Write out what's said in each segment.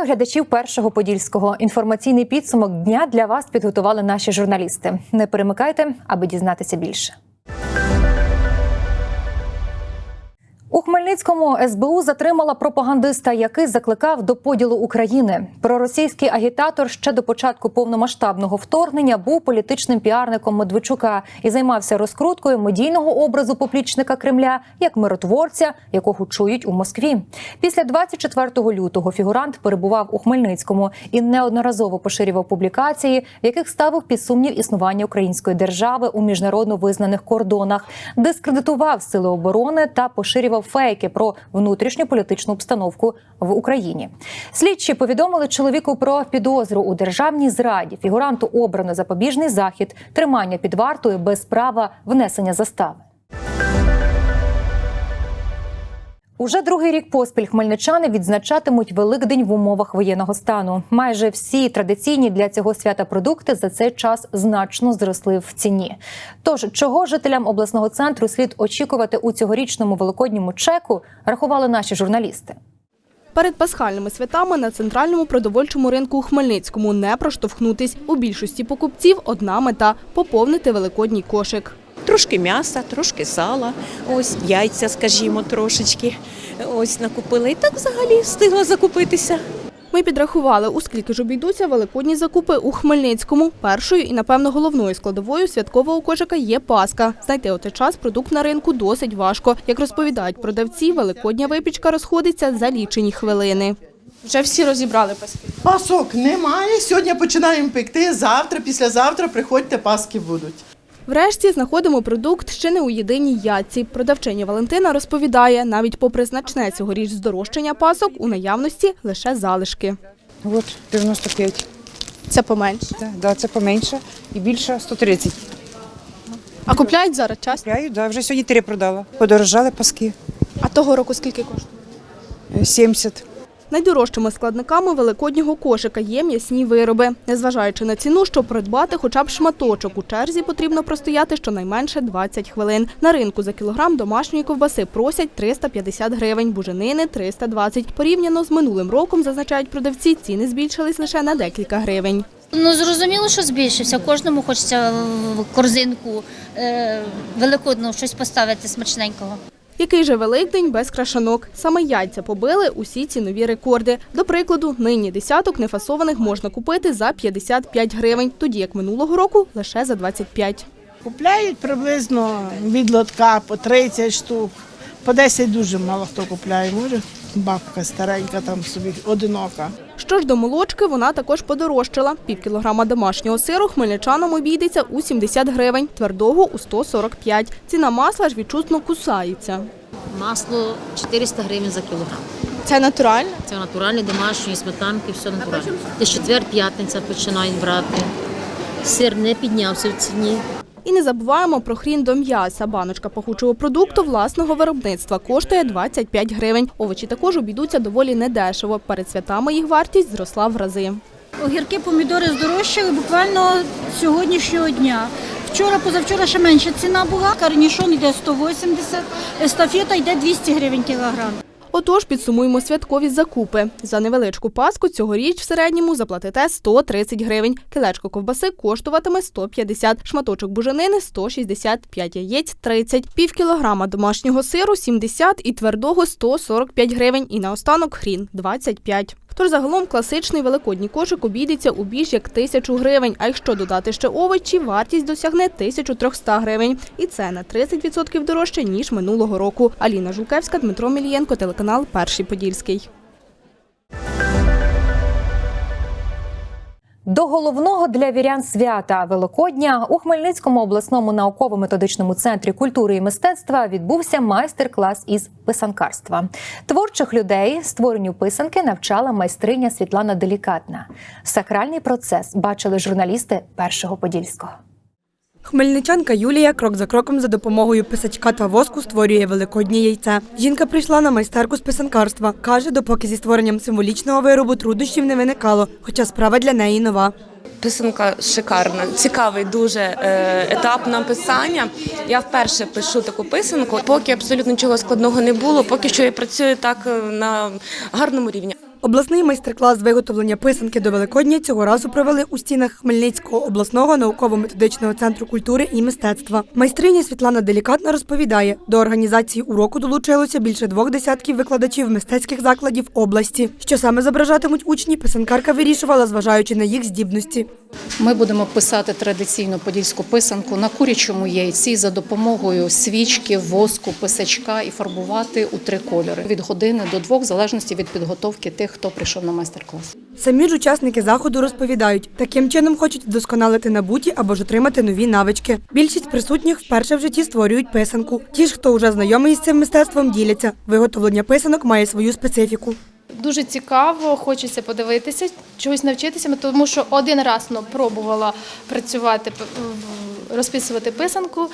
Вітаю глядачів першого подільського. Інформаційний підсумок дня для вас підготували наші журналісти. Не перемикайте, аби дізнатися більше. У Хмельницькому СБУ затримала пропагандиста, який закликав до поділу України. Проросійський агітатор ще до початку повномасштабного вторгнення був політичним піарником Медведчука і займався розкруткою медійного образу поплічника Кремля як миротворця, якого чують у Москві. Після 24 лютого фігурант перебував у Хмельницькому і неодноразово поширював публікації, в яких ставив під сумнів існування української держави у міжнародно визнаних кордонах, дискредитував сили оборони та поширював фейки про внутрішню політичну обстановку в Україні. Слідчі повідомили чоловіку про підозру у державній зраді. Фігуранту обрано запобіжний захід, тримання під вартою без права внесення застави. Уже другий рік поспіль хмельничани відзначатимуть Великдень в умовах воєнного стану. Майже всі традиційні для цього свята продукти за цей час значно зросли в ціні. Тож, чого жителям обласного центру слід очікувати у цьогорічному великодньому чеку, рахували наші журналісти. Перед пасхальними святами на центральному продовольчому ринку у Хмельницькому не проштовхнутись. У більшості покупців одна мета – поповнити великодній кошик. Трошки м'яса, трошки сала, ось яйця, скажімо, трошечки. Ось накупила. І так взагалі встигла закупитися. Ми підрахували, у скільки ж обійдуться великодні закупи у Хмельницькому. Першою і, напевно, головною складовою святкового кошика є паска. Знайти у цей час продукт на ринку досить важко. Як розповідають продавці, великодня випічка розходиться за лічені хвилини. Вже всі розібрали паски. Пасок немає. Сьогодні починаємо пекти. Завтра, післязавтра приходьте, паски будуть. Врешті знаходимо продукт ще не у єдиній ятці. Продавчиня Валентина розповідає, навіть попри значне цьогоріч здорожчання пасок, у наявності лише залишки. От 95. Це поменше. Да, да, це поменше і більше 130. А купляють зараз час? Купляю, да, вже сьогодні три продала. Подорожали паски А того року скільки коштує? Е, 70. Найдорожчими складниками великоднього кошика є м'ясні вироби. Незважаючи на ціну, щоб придбати хоча б шматочок у черзі, потрібно простояти щонайменше 20 хвилин. На ринку за кілограм домашньої ковбаси просять 350 гривень, буженини – 320. Порівняно з минулим роком, зазначають продавці, ціни збільшились лише на декілька гривень. Ну зрозуміло, що збільшився. Кожному хочеться в корзинку е, великодну щось поставити смачненького. Який же Великдень без крашанок? Саме яйця побили усі цінові рекорди. До прикладу, нині десяток нефасованих можна купити за 55 гривень, тоді як минулого року лише за 25. Купляють приблизно від лотка по 30 штук. По 10 дуже мало хто купляє. Може, бабка старенька там собі одинока. Що ж до молочки, вона також подорожчала. Пів кілограма домашнього сиру хмельничанам обійдеться у 70 гривень, твердого у 145. Ціна масла ж відчутно кусається. Масло 400 гривень за кілограм. Це натуральне? Це натуральні домашні сметанки, все натуральне. Десь четвер, п'ятниця починають брати. Сир не піднявся в ціні. І не забуваємо про хрін до м'яса. Баночка пахучого продукту власного виробництва коштує 25 гривень. Овочі також обійдуться доволі недешево. Перед святами їх вартість зросла в рази. Огірки, помідори здорожчали буквально сьогоднішнього дня. Вчора, позавчора ще менша ціна була. Карнішон йде 180, естафета йде 200 гривень кілограм. Отож, підсумуємо святкові закупи. За невеличку паску цьогоріч в середньому заплатите 130 гривень. Кілечко ковбаси коштуватиме 150, шматочок буженини 165, яєць 30, пів кілограма домашнього сиру 70 і твердого 145 гривень. І наостанок хрін 25. Тож загалом класичний великодній кошик обійдеться у більш як тисячу гривень. А якщо додати ще овочі, вартість досягне 1300 гривень. І це на 30% дорожче, ніж минулого року. Аліна Жулкевська, Дмитро Мілієнко, телеканал Перший Подільський. До головного для вірян свята Великодня у Хмельницькому обласному науково-методичному центрі культури і мистецтва відбувся майстер-клас із писанкарства. Творчих людей створенню писанки навчала майстриня Світлана Делікатна. Сакральний процес бачили журналісти першого подільського. Хмельничанка Юлія крок за кроком за допомогою писачка та воску створює великоднє яйце. Жінка прийшла на майстерку з писанкарства. Каже, допоки зі створенням символічного виробу труднощів не виникало, хоча справа для неї нова. Писанка шикарна, цікавий дуже е, етап написання. Я вперше пишу таку писанку. Поки абсолютно нічого складного не було, поки що я працюю так е, на гарному рівні. Обласний майстер-клас виготовлення писанки до Великодня цього разу провели у стінах Хмельницького обласного науково-методичного центру культури і мистецтва. Майстриня Світлана Делікатна розповідає, до організації уроку долучилося більше двох десятків викладачів мистецьких закладів області. Що саме зображатимуть учні, писанкарка вирішувала, зважаючи на їх здібності. Ми будемо писати традиційну подільську писанку на курячому яйці за допомогою свічки, воску, писачка і фарбувати у три кольори від години до двох, в залежності від підготовки тих, хто прийшов на майстер-клас. Самі ж учасники заходу розповідають, таким чином хочуть вдосконалити набуті або ж отримати нові навички. Більшість присутніх вперше в житті створюють писанку. Ті ж, хто вже знайомий з цим мистецтвом, діляться. Виготовлення писанок має свою специфіку. Дуже цікаво, хочеться подивитися, чогось навчитися, тому що один раз ну, пробувала працювати, розписувати писанку.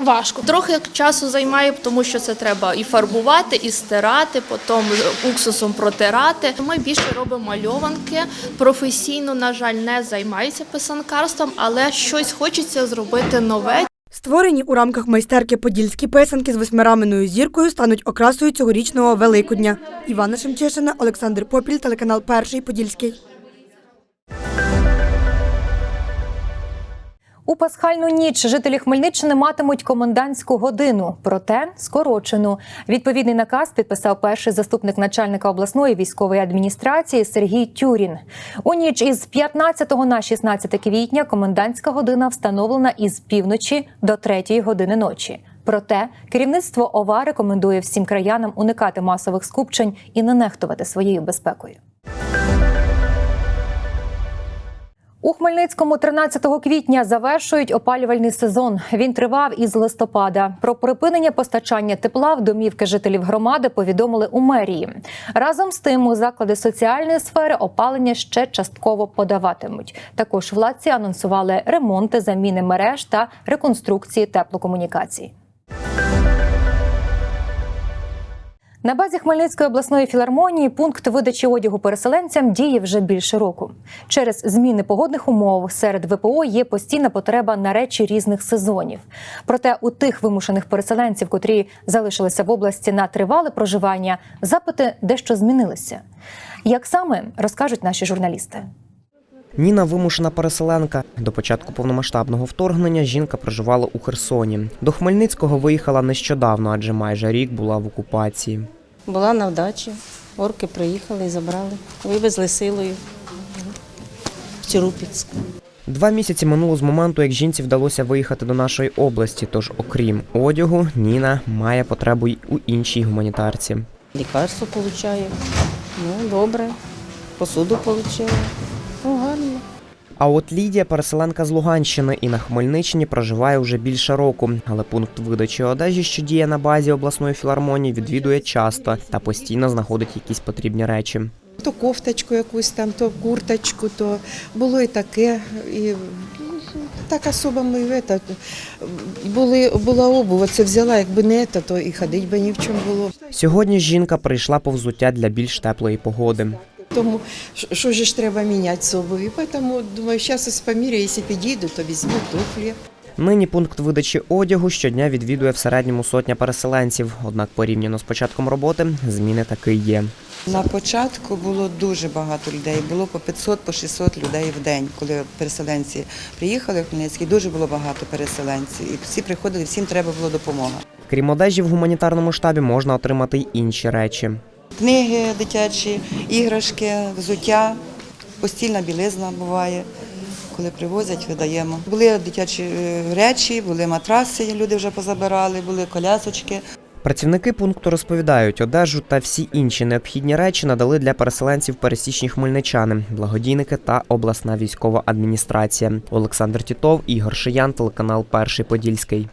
Важко. Трохи часу займає, тому що це треба і фарбувати, і стирати, потім уксусом протирати. Ми більше робимо мальованки. Професійно, на жаль, не займаюся писанкарством, але щось хочеться зробити нове. Створені у рамках майстерки подільські писанки з восьмираменою зіркою стануть окрасою цьогорічного Великодня. Івана Шемчишина, Олександр Попіль, телеканал Перший Подільський. У пасхальну ніч жителі Хмельниччини матимуть комендантську годину, проте скорочену. Відповідний наказ підписав перший заступник начальника обласної військової адміністрації Сергій Тюрін. У ніч із 15 на 16 квітня комендантська година встановлена із півночі до 3 години ночі. Проте керівництво ОВА рекомендує всім краянам уникати масових скупчень і не нехтувати своєю безпекою. У Хмельницькому 13 квітня завершують опалювальний сезон. Він тривав із листопада. Про припинення постачання тепла в домівки жителів громади повідомили у мерії. Разом з тим, у заклади соціальної сфери опалення ще частково подаватимуть. Також владці анонсували ремонти, заміни мереж та реконструкції теплокомунікацій. На базі Хмельницької обласної філармонії пункт видачі одягу переселенцям діє вже більше року. Через зміни погодних умов серед ВПО є постійна потреба на речі різних сезонів. Проте у тих вимушених переселенців, котрі залишилися в області на тривале проживання, запити дещо змінилися. Як саме розкажуть наші журналісти? Ніна вимушена переселенка. До початку повномасштабного вторгнення жінка проживала у Херсоні. До Хмельницького виїхала нещодавно, адже майже рік була в окупації. Була на вдачі. Орки приїхали і забрали. Вивезли силою в Цюрупіцьк. Два місяці минуло з моменту, як жінці вдалося виїхати до нашої області. Тож, окрім одягу, Ніна має потребу й у іншій гуманітарці. Лікарство отримує. Ну, добре. Посуду отримала. Гарно. А от Лідія, переселенка з Луганщини і на Хмельниччині проживає вже більше року, але пункт видачі одежі, що діє на базі обласної філармонії, відвідує часто та постійно знаходить якісь потрібні речі. То кофточку якусь там, то курточку, то було і таке. І так особо ми в були, була обув, це взяла, якби не це, то і ходить би ні в чому було. Сьогодні жінка прийшла по взуття для більш теплої погоди. Тому що- ж треба міняти з обуві. Тому думаю, зараз із помірю, якщо підійду, то візьму туфлі. Нині пункт видачі одягу щодня відвідує в середньому сотня переселенців. Однак порівняно з початком роботи зміни таки є. На початку було дуже багато людей. Було по 500, по 600 людей в день, коли переселенці приїхали в Хмельницький. Дуже було багато переселенців. І всі приходили, всім треба була допомога. Крім одежі, в гуманітарному штабі можна отримати й інші речі. Книги дитячі, іграшки, взуття, постільна білизна буває. Коли привозять, видаємо. Були дитячі е, речі, були матраси, люди вже позабирали, були колясочки. Працівники пункту розповідають, одежу та всі інші необхідні речі надали для переселенців пересічні хмельничани, благодійники та обласна військова адміністрація. Олександр Тітов, Ігор Шиян, телеканал Перший Подільський.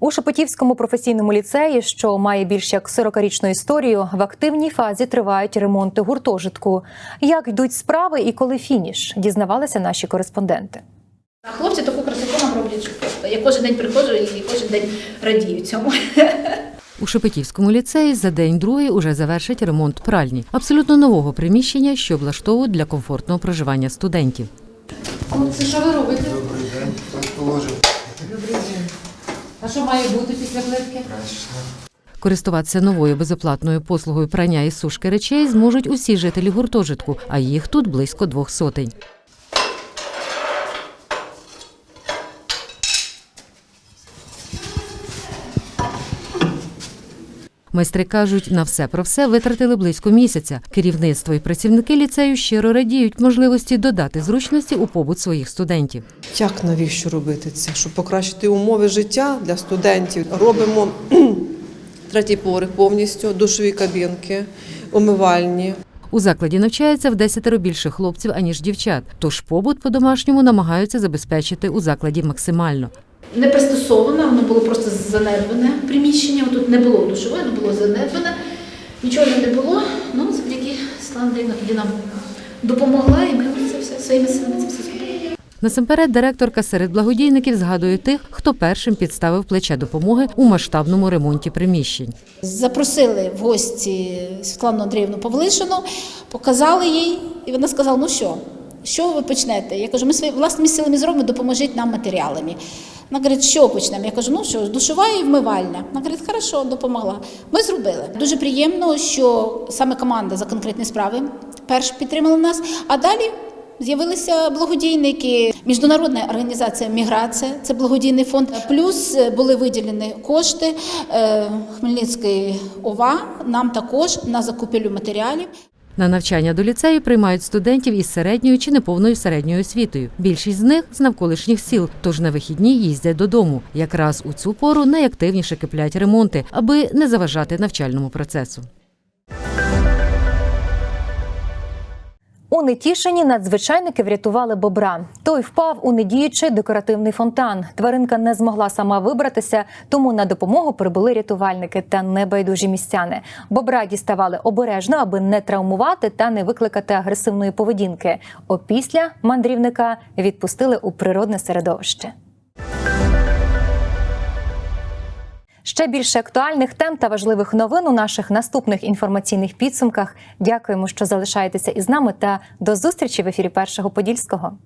У Шепетівському професійному ліцеї, що має більш як 40-річну історію, в активній фазі тривають ремонти гуртожитку. Як йдуть справи і коли фініш, дізнавалися наші кореспонденти. А хлопці таку красоту нам роблять, просто. Я кожен день приходжу і кожен день радію цьому. У Шепетівському ліцеї за день другий уже завершить ремонт пральні, абсолютно нового приміщення, що облаштовують для комфортного проживання студентів. Це що ви робите? Добрий день, положив. Що має бути після плитки? Користуватися новою безоплатною послугою прання і сушки речей зможуть усі жителі гуртожитку, а їх тут близько двох сотень. Майстри кажуть, на все про все витратили близько місяця. Керівництво і працівники ліцею щиро радіють можливості додати зручності у побут своїх студентів. Як навіщо робити це? Щоб покращити умови життя для студентів, робимо третій поверх повністю, душові кабінки, умивальні. У закладі навчається в десятеро більше хлопців аніж дівчат. Тож побут по-домашньому намагаються забезпечити у закладі максимально. Не пристосоване, воно було просто занедбане приміщення. Тут не було душової, воно було занедбане. Нічого не було. Ну, завдяки Слава Андріївна тоді нам допомогла, і ми це все своїми силами це все зробили. Насамперед, директорка серед благодійників згадує тих, хто першим підставив плече допомоги у масштабному ремонті приміщень. Запросили в гості Світлану Андріївну Павлишину, показали їй, і вона сказала: ну що, що ви почнете? Я кажу, ми свої власними силами зробимо, допоможіть нам матеріалами. Вона говорить, що почнемо? Я кажу, ну що, душова і вмивальня. Вона говорить, хорошо, допомогла. Ми зробили. Дуже приємно, що саме команда за конкретні справи перш підтримала нас, а далі. З'явилися благодійники, міжнародна організація Міграція, це благодійний фонд. Плюс були виділені кошти е, Хмельницької ОВА. Нам також на закупівлю матеріалів. На навчання до ліцею приймають студентів із середньою чи неповною середньою освітою. Більшість з них з навколишніх сіл, тож на вихідні їздять додому. Якраз у цю пору найактивніше киплять ремонти, аби не заважати навчальному процесу. У Нетішині надзвичайники врятували бобра. Той впав у недіючий декоративний фонтан. Тваринка не змогла сама вибратися, тому на допомогу прибули рятувальники та небайдужі містяни. Бобра діставали обережно, аби не травмувати та не викликати агресивної поведінки. Опісля мандрівника відпустили у природне середовище. Ще більше актуальних тем та важливих новин у наших наступних інформаційних підсумках. Дякуємо, що залишаєтеся із нами та до зустрічі в ефірі Першого Подільського.